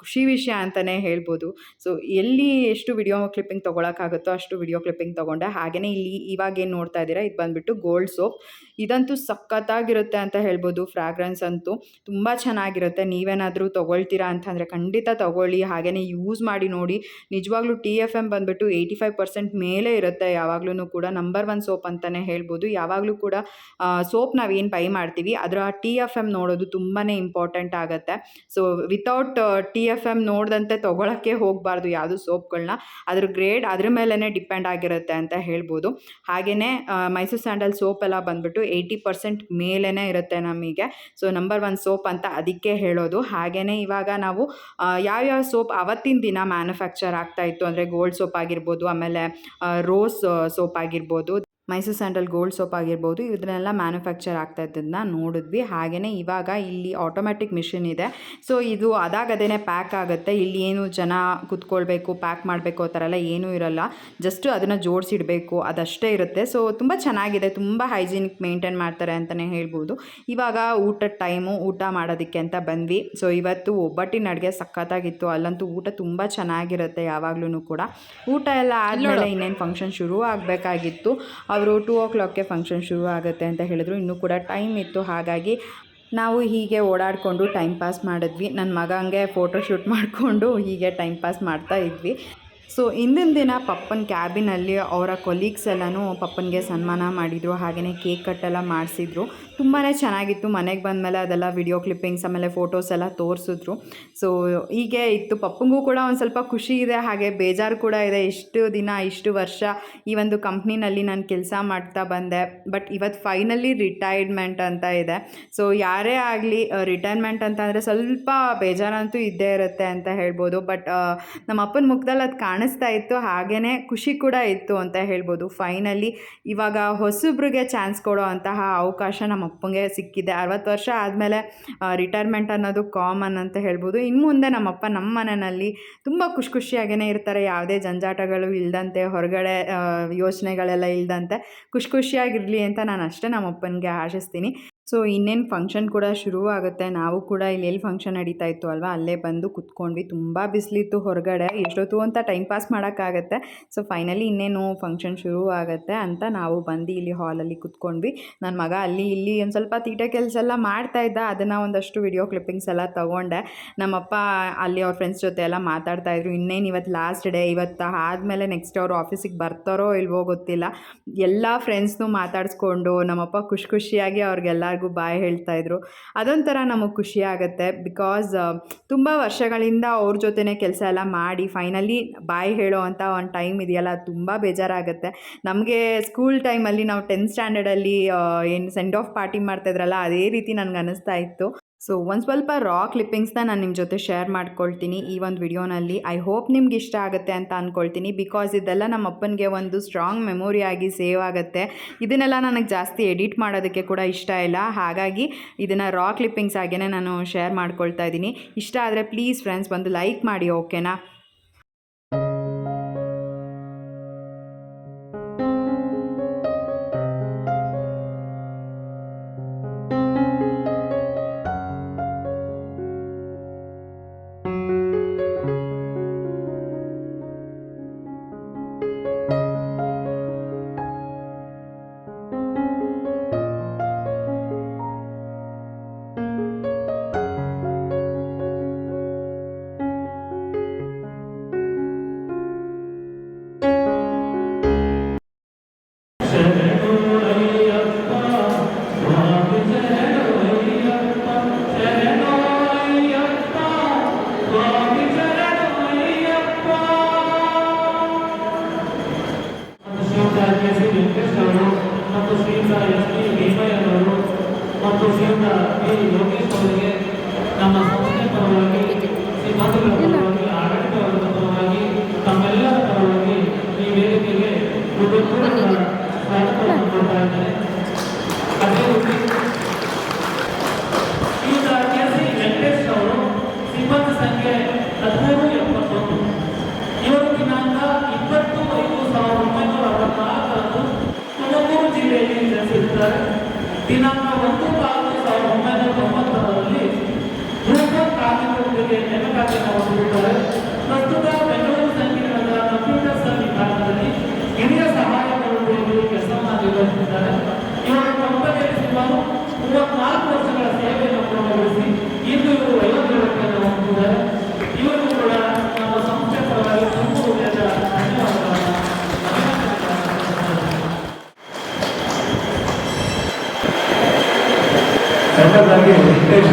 ಖುಷಿ ವಿಷಯ ಅಂತಲೇ ಹೇಳ್ಬೋದು. ಸೊ ಎಲ್ಲಿ ಎಷ್ಟು ವಿಡಿಯೋ ಕ್ಲಿಪ್ಪಿಂಗ್ ತೊಗೊಳಕ್ಕಾಗುತ್ತೋ ಅಷ್ಟು ವಿಡಿಯೋ ಕ್ಲಿಪ್ಪಿಂಗ್ ತೊಗೊಂಡೆ. ಹಾಗೆಯೇ ಇಲ್ಲಿ ಇವಾಗ ಏನು ನೋಡ್ತಾ ಇದ್ದೀರಾ? ಇದು ಬಂದುಬಿಟ್ಟು ಗೋಲ್ಡ್ ಸೋಪ್ ಇದಂತೂ ಸಖತ್ತಾಗಿರುತ್ತೆ ಅಂತ ಹೇಳ್ಬೋದು. ಫ್ರಾಗ್ರೆನ್ಸ್ ಅಂತೂ ತುಂಬ ಚೆನ್ನಾಗಿರುತ್ತೆ. ನೀವೇನಾದರೂ ತೊಗೊಳ್ತೀರಾ ಅಂತಂದರೆ ಖಂಡಿತ ತೊಗೊಳ್ಳಿ. ಹಾಗೆಯೇ ಯೂಸ್ ಮಾಡಿ ನೋಡಿ. ನಿಜವಾಗ್ಲೂ ಟಿ ಎಫ್ ಎಂ ಬಂದುಬಿಟ್ಟು ಏಯ್ಟಿ ಫೈವ್ ಪರ್ಸೆಂಟ್ ಮೇಲೆ ಇರುತ್ತೆ. ಯಾವಾಗಲೂ ಕೂಡ ನಂಬರ್ ಒನ್ ಸೋಪ್ ಅಂತಲೇ ಹೇಳ್ಬೋದು. ಯಾವಾಗಲೂ ಕೂಡ ಸೋಪ್ ನಾವೇನು ಬೈ ಮಾಡ್ತೀವಿ. ಅದರ ಟಿ ಎಫ್ ಎಂ ನೋಡೋದು ತುಂಬಾ ಇಂಪಾರ್ಟೆಂಟ್ ಆಗುತ್ತೆ. So without T F M ನೋಡ್ದಂತೆ ತೊಗೊಳಕ್ಕೆ ಹೋಗಬಾರ್ದು ಯಾವುದು ಸೋಪ್ಗಳನ್ನ ಅದ್ರ ಗ್ರೇಡ್ ಅದ್ರ ಮೇಲೇ ಡಿಪೆಂಡ್ ಆಗಿರುತ್ತೆ ಅಂತ ಹೇಳ್ಬೋದು. ಹಾಗೆಯೇ ಮೈಸೂರು ಸ್ಯಾಂಡಲ್ ಸೋಪ್ ಎಲ್ಲ ಬಂದುಬಿಟ್ಟು ಏಯ್ಟಿ ಪರ್ಸೆಂಟ್ ಮೇಲೇ ಇರುತ್ತೆ ನಮಗೆ. ಸೊ ನಂಬರ್ ಒನ್ ಸೋಪ್ ಅಂತ ಅದಕ್ಕೆ ಹೇಳೋದು. ಹಾಗೇ ಇವಾಗ ನಾವು ಯಾವ್ಯಾವ ಸೋಪ್ ಅವತ್ತಿನ ದಿನ ಮ್ಯಾನುಫ್ಯಾಕ್ಚರ್ ಆಗ್ತಾ ಇತ್ತು ಅಂದರೆ ಗೋಲ್ಡ್ ಸೋಪ್ ಆಗಿರ್ಬೋದು, ಆಮೇಲೆ ರೋಸ್ ಸೋಪ್ ಆಗಿರ್ಬೋದು. ಮೈಸೂರು ಸ್ಯಾಂಡಲ್ ಗೋಲ್ಡ್ ಸೋಪ್ ಆಗಿರ್ಬೋದು ಇದನ್ನೆಲ್ಲ ಮ್ಯಾನುಫ್ಯಾಕ್ಚರ್ ಆಗ್ತಾ ಇದ್ದನ್ನ ನೋಡಿದ್ವಿ. ಹಾಗೆಯೇ ಇವಾಗ ಇಲ್ಲಿ ಆಟೋಮ್ಯಾಟಿಕ್ ಮಿಷಿನ್ ಇದೆ. ಸೊ ಇದು ಅದಾಗದೇ ಪ್ಯಾಕ್ ಆಗುತ್ತೆ ಇಲ್ಲಿ ಏನು ಜನ ಕುತ್ಕೊಳ್ಬೇಕು ಪ್ಯಾಕ್ ಮಾಡಬೇಕು ಆ ಥರ ಎಲ್ಲ ಏನೂ ಇರಲ್ಲ. ಜಸ್ಟ್ ಅದನ್ನು ಜೋಡಿಸಿಡಬೇಕು ಅದಷ್ಟೇ ಇರುತ್ತೆ. ಸೊ ತುಂಬ ಚೆನ್ನಾಗಿದೆ ತುಂಬ ಹೈಜೀನಿಕ್ ಮೇಂಟೈನ್ ಮಾಡ್ತಾರೆ ಅಂತಲೇ ಹೇಳ್ಬೋದು. ಇವಾಗ ಊಟದ ಟೈಮು ಊಟ ಮಾಡೋದಕ್ಕೆ ಅಂತ ಬಂದ್ವಿ. ಸೊ ಇವತ್ತು ಒಬ್ಬಟ್ಟಿನ ಅಡುಗೆ ಸಖತ್ತಾಗಿತ್ತು. ಅಲ್ಲಂತೂ ಊಟ ತುಂಬ ಚೆನ್ನಾಗಿರುತ್ತೆ ಯಾವಾಗ್ಲೂ ಕೂಡ. ಊಟ ಎಲ್ಲ ಆದಮೇಲೆ ಇನ್ನೇನು ಫಂಕ್ಷನ್ ಶುರು ಆಗಬೇಕಾಗಿತ್ತು. ಅವರು ಟೂ ಓ ಕ್ಲಾಕ್ಗೆ ಫಂಕ್ಷನ್ ಶುರು ಆಗುತ್ತೆ ಅಂತ ಹೇಳಿದ್ರು. ಇನ್ನೂ ಕೂಡ ಟೈಮ್ ಇತ್ತು. ಹಾಗಾಗಿ ನಾವು ಹೀಗೆ ಓಡಾಡಿಕೊಂಡು ಟೈಮ್ ಪಾಸ್ ಮಾಡಿದ್ವಿ. ನನ್ನ ಮಗಂಗೆ ಫೋಟೋ ಶೂಟ್ ಮಾಡಿಕೊಂಡು ಹೀಗೆ ಟೈಮ್ ಪಾಸ್ ಮಾಡ್ತಾ ಇದ್ವಿ. ಸೊ ಇಂದಿನ ದಿನ ಪಪ್ಪನ ಕ್ಯಾಬಿನಲ್ಲಿ ಅವರ ಕೊಲೀಗ್ಸ್ ಎಲ್ಲನೂ ಪಪ್ಪನಿಗೆ ಸನ್ಮಾನ ಮಾಡಿದರು ಹಾಗೆಯೇ ಕೇಕ್ ಕಟ್ಟೆಲ್ಲ ಮಾಡಿಸಿದ್ರು. ತುಂಬಾ ಚೆನ್ನಾಗಿತ್ತು. ಮನೆಗೆ ಬಂದಮೇಲೆ ಅದೆಲ್ಲ ವಿಡಿಯೋ ಕ್ಲಿಪ್ಪಿಂಗ್ಸ್ ಆಮೇಲೆ ಫೋಟೋಸ್ ಎಲ್ಲ ತೋರಿಸಿದ್ರು. ಸೊ ಹೀಗೆ ಇತ್ತು. ಪಪ್ಪನಿಗೂ ಕೂಡ ಒಂದು ಸ್ವಲ್ಪ ಖುಷಿ ಇದೆ, ಹಾಗೆ ಬೇಜಾರು ಕೂಡ ಇದೆ. ಇಷ್ಟು ದಿನ, ಇಷ್ಟು ವರ್ಷ ಈ ಒಂದು ಕಂಪ್ನಿನಲ್ಲಿ ನಾನು ಕೆಲಸ ಮಾಡ್ತಾ ಬಂದೆ. ಬಟ್ ಇವತ್ತು ಫೈನಲಿ ರಿಟೈರ್ಮೆಂಟ್ ಅಂತ ಇದೆ. ಸೊ ಯಾರೇ ಆಗಲಿ ರಿಟೈರ್ಮೆಂಟ್ ಅಂತ ಅಂದರೆ ಸ್ವಲ್ಪ ಬೇಜಾರಂತೂ ಇದ್ದೇ ಇರುತ್ತೆ ಅಂತ ಹೇಳ್ಬೋದು. ಬಟ್ ನಮ್ಮ ಅಪ್ಪನ ಮುಖದಲ್ಲಿ ಅದು ಕಾಣಿಸ್ತಾ ಇತ್ತು ಹಾಗೆಯೇ ಖುಷಿ ಕೂಡ ಇತ್ತು ಅಂತ ಹೇಳ್ಬೋದು. ಫೈನಲಿ ಇವಾಗ ಹೊಸಬ್ರಿಗೆ ಚಾನ್ಸ್ ಕೊಡೋ ಅಂತಹ ಅವಕಾಶ ನಮ್ಮ ಅಪ್ಪಂಗೆ ಸಿಕ್ಕಿದೆ. ಅರವತ್ತು ವರ್ಷ ಆದಮೇಲೆ ರಿಟೈರ್ಮೆಂಟ್ ಅನ್ನೋದು ಕಾಮನ್ ಅಂತ ಹೇಳ್ಬೋದು. ಇನ್ನು ಮುಂದೆ ನಮ್ಮಪ್ಪ ನಮ್ಮ ಮನೆಯಲ್ಲಿ ತುಂಬ ಖುಷಿ ಖುಷಿಯಾಗೇ ಇರ್ತಾರೆ. ಯಾವುದೇ ಜಂಜಾಟಗಳು ಇಲ್ಲದಂತೆ ಹೊರಗಡೆ ಯೋಚನೆಗಳೆಲ್ಲ ಇಲ್ಲದಂತೆ ಖುಷಿ ಖುಷಿಯಾಗಿರಲಿ ಅಂತ ನಾನು ಅಷ್ಟೇ ನಮ್ಮ ಅಪ್ಪನಿಗೆ ಆಶಿಸ್ತೀನಿ. ಸೊ, ಇನ್ನೇನು ಫಂಕ್ಷನ್ ಕೂಡ ಶುರು ಆಗುತ್ತೆ ನಾವು ಕೂಡ ಇಲ್ಲಿ ಎಲ್ಲಿ ಫಂಕ್ಷನ್ ನಡೀತಾ ಇತ್ತು ಅಲ್ವಾ? ಅಲ್ಲೇ ಬಂದು ಕುತ್ಕೊಂಡ್ವಿ. ತುಂಬ ಬಿಸಿಲಿತ್ತು ಹೊರಗಡೆ. ಎಷ್ಟೊತ್ತು ಅಂತ ಟೈಮ್ ಪಾಸ್ ಮಾಡೋಕ್ಕಾಗತ್ತೆ. ಸೊ ಫೈನಲಿ ಇನ್ನೇನು ಫಂಕ್ಷನ್ ಶುರು ಆಗುತ್ತೆ ಅಂತ ನಾವು ಬಂದು ಇಲ್ಲಿ ಹಾಲಲ್ಲಿ ಕುತ್ಕೊಂಡ್ವಿ. ನನ್ನ ಮಗ ಅಲ್ಲಿ ಇಲ್ಲಿ ಒಂದು ಸ್ವಲ್ಪ ತೀಟೆ ಕೆಲಸ ಎಲ್ಲ ಮಾಡ್ತಾ ಇದ್ದ. ಅದನ್ನು ಒಂದಷ್ಟು ವಿಡಿಯೋ ಕ್ಲಿಪ್ಪಿಂಗ್ಸ್ ಎಲ್ಲ ತೊಗೊಂಡೆ. ನಮ್ಮಪ್ಪ ಅಲ್ಲಿ ಅವ್ರ ಫ್ರೆಂಡ್ಸ್ ಜೊತೆ ಎಲ್ಲ ಮಾತಾಡ್ತಾ ಇದ್ರು. ಇನ್ನೇನು ಇವತ್ತು ಲಾಸ್ಟ್ ಡೇ ಇವತ್ತು ಆದಮೇಲೆ ನೆಕ್ಸ್ಟ್ ಅವರು ಆಫೀಸಿಗೆ ಬರ್ತಾರೋ ಇಲ್ವೋ ಗೊತ್ತಿಲ್ಲ. ಎಲ್ಲ ಫ್ರೆಂಡ್ಸ್ನೂ ಮಾತಾಡಿಸ್ಕೊಂಡು ನಮ್ಮಪ್ಪ ಖುಷಿ ಖುಷಿಯಾಗಿ ಅವ್ರಿಗೆಲ್ಲರಿಗೂ ಬಾಯ್ ಹೇಳ್ತಾ ಇದ್ರು. ಅದೊಂಥರ ನಮಗೆ ಖುಷಿ ಆಗುತ್ತೆ. ಬಿಕಾಸ್ ತುಂಬ ವರ್ಷಗಳಿಂದ ಅವ್ರ ಜೊತೆನೇ ಕೆಲಸ ಎಲ್ಲ ಮಾಡಿ ಫೈನಲಿ ಬಾಯ್ ಹೇಳೋ ಅಂತ ಒಂದು ಟೈಮ್ ಇದೆಯಲ್ಲ ತುಂಬ ಬೇಜಾರಾಗುತ್ತೆ. ನಮಗೆ ಸ್ಕೂಲ್ ಟೈಮಲ್ಲಿ ನಾವು ಟೆಂತ್ ಸ್ಟ್ಯಾಂಡರ್ಡಲ್ಲಿ ಏನು ಸೆಂಡ್ ಆಫ್ ಪಾರ್ಟಿ ಮಾಡ್ತಾಯಿದ್ರಲ್ಲ ಅದೇ ರೀತಿ ನನಗೆ ಅನ್ನಿಸ್ತಾ ಇತ್ತು. ಸೊ ಒಂದು ಸ್ವಲ್ಪ ರಾ ಕ್ಲಿಪ್ಪಿಂಗ್ಸ್ನ ನಾನು ನಿಮ್ಮ ಜೊತೆ ಶೇರ್ ಮಾಡ್ಕೊಳ್ತೀನಿ ಈ ಒಂದು ವಿಡಿಯೋನಲ್ಲಿ ಐ ಹೋಪ್ ನಿಮ್ಗೆ ಇಷ್ಟ ಆಗುತ್ತೆ ಅಂತ ಅಂದ್ಕೊಳ್ತೀನಿ ಬಿಕಾಸ್ ಇದೆಲ್ಲ ನಮ್ಮ ಅಪ್ಪನಿಗೆ ಒಂದು ಸ್ಟ್ರಾಂಗ್ ಮೆಮೊರಿ ಆಗಿ ಸೇವ್ ಆಗುತ್ತೆ. ಇದನ್ನೆಲ್ಲ ನನಗೆ ಜಾಸ್ತಿ ಎಡಿಟ್ ಮಾಡೋದಕ್ಕೆ ಕೂಡ ಇಷ್ಟ ಇಲ್ಲ. ಹಾಗಾಗಿ ಇದನ್ನು ರಾ ಕ್ಲಿಪ್ಪಿಂಗ್ಸ್ ಆಗೇ ನಾನು ಶೇರ್ ಮಾಡ್ಕೊಳ್ತಾ ಇದ್ದೀನಿ. ಇಷ್ಟ ಆದರೆ ಪ್ಲೀಸ್ ಫ್ರೆಂಡ್ಸ್ ಒಂದು ಲೈಕ್ ಮಾಡಿ ಓಕೆನಾ ವೆಂಕಟೇಶ್ವರರಿಗೆ ನಮ್ಮ ಸಂಸ್ಥೆ ಪರವಾಗಿ ಆಡಳಿತ ಪರವಾಗಿ ತಮ್ಮೆಲ್ಲರ ಸುಮಾರು ಮೂವತ್ನಾಲ್ಕು ವರ್ಷಗಳ ಸೇವೆಯನ್ನು ಪೂರ್ಣಗೊಳಿಸಿ ಇಂದು ಇವರು ವಯೋವೃದ್ಧಿಯನ್ನು ಹೊಂದಿದ್ದಾರೆ. ಇವರು ಕೂಡ ನಮ್ಮ ಸಂಸ್ಥೆ ಪರವಾಗಿ ತುಂಬ ಹೃದಯದ ಧನ್ಯವಾದಗಳನ್ನು ಎರಡನೇದಾಗಿ ವೆಂಕಟೇಶ್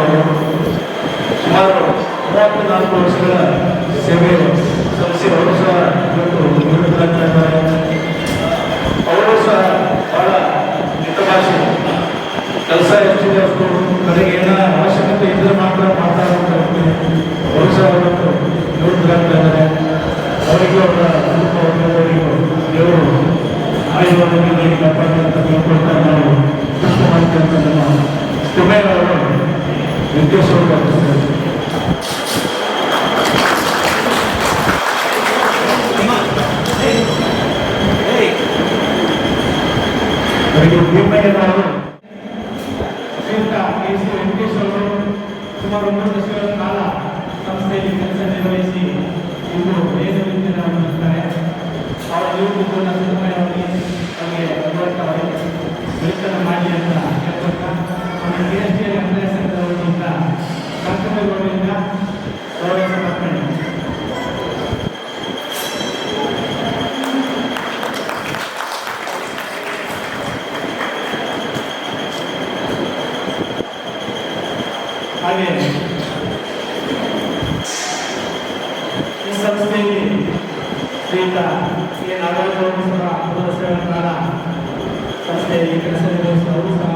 ಅವರು ಸುಮಾರು ಮೂವತ್ತು ನಾಲ್ಕು ವರ್ಷಗಳ ಸೇವೆ ಸಲ್ಲಿಸಿ ಅವರು ಸಹ ಇವತ್ತು ನಿವೃತ್ತರಾಗ್ತಾ ಇದ್ದಾರೆ ಅವರು ಸಹ ಬಹಳ ಹಿತಭಾಷೆ ಎಷ್ಟಿದೆ ಅಷ್ಟು ಕಡೆಗೆ ಅವಶ್ಯಕತೆ ಇದ್ರೆ ಮಾತ್ರ ಮಾತಾಡೋದು ಅವರು ಸಹ ಇವತ್ತು ನಿವೃತ್ತರಾಗ್ತಾ ಇದ್ದಾರೆ ಅವರಿಗೆ ಅವರ ಕುಟುಂಬ ವರ್ಗದವರಿಗೂ ದೇವರು ಆಯುರ್ವೇದದಲ್ಲಿ ಕಾಪಾಡಿ ಅಂತ ತಿಳ್ಕೊಳ್ತಾ ನಾವು ಅವರು ಅವರು ಅರ್ಪಿಸ್ತಾರೆ ಅವರಿಗೆ ಭೀಮಯ್ಯನವರು ಶ್ರೀಯುತ ಕೆ ಸಿ ವೆಂಕಟೇಶ್ ಅವರು ಸುಮಾರು ಒಂಬತ್ತು ವರ್ಷಗಳ ಕಾಲ ಸಂಸ್ಥೆಯಲ್ಲಿ ಕೆಲಸ ನಿರ್ವಹಿಸಿ ಇಂದು ವೇದವಿದ್ಯರಾಗಿರುತ್ತಾರೆ ಅವರ ನಿವೃತ್ತಿಯನ್ನು ಸಿದ್ದರಾಮಯ್ಯ ಅವರಿಗೆ ಅವರಿಗೆ ಅಭಿವೃದ್ಧವಾಗಿ ವೇತನ ಮಾಡಿ ಅಂತ ಹೇಳ್ಕೊಳ್ತಾ ನಮ್ಮ ಡಿ ಎಸ್ ಟಿ ಎಂಪ್ಲಾಯ್ ಸಂಘದ ವತಿಯಿಂದ ಕರ್ತವ್ಯಗಳಿಂದ ಗೌರವ ಸಮರ್ಪಣೆ ಹಾಗೆ. ಈ ಸಂಸ್ಥೆಯಲ್ಲಿ ಶ್ರೀಯುತ ಶ್ರೀ ನಾಗರಾಜ ಅವರು ಸಹ ಹತ್ತು ವರ್ಷಗಳ ಕಾಲ ಸಂಸ್ಥೆಯಲ್ಲಿ ಕೆಲಸ ನಿರ್ವಹಿಸಿದವರು ಸಹ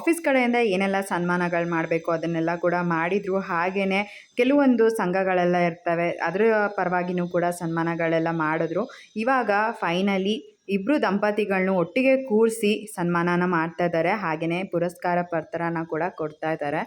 ಆಫೀಸ್ ಕಡೆಯಿಂದ ಏನೆಲ್ಲ ಸನ್ಮಾನಗಳು ಮಾಡಬೇಕು ಅದನ್ನೆಲ್ಲ ಕೂಡ ಮಾಡಿದರು. ಹಾಗೆಯೇ ಕೆಲವೊಂದು ಸಂಘಗಳೆಲ್ಲ ಇರ್ತವೆ, ಅದರ ಪರವಾಗಿನೂ ಕೂಡ ಸನ್ಮಾನಗಳೆಲ್ಲ ಮಾಡಿದ್ರು. ಇವಾಗ ಫೈನಲಿ ಇಬ್ಬರು ದಂಪತಿಗಳನ್ನೂ ಒಟ್ಟಿಗೆ ಕೂರಿಸಿ ಸನ್ಮಾನನ ಮಾಡ್ತಾ ಇದ್ದಾರೆ ಹಾಗೆಯೇ ಪುರಸ್ಕಾರ ಪತ್ರನ ಕೂಡ ಕೊಡ್ತಾ ಇದ್ದಾರೆ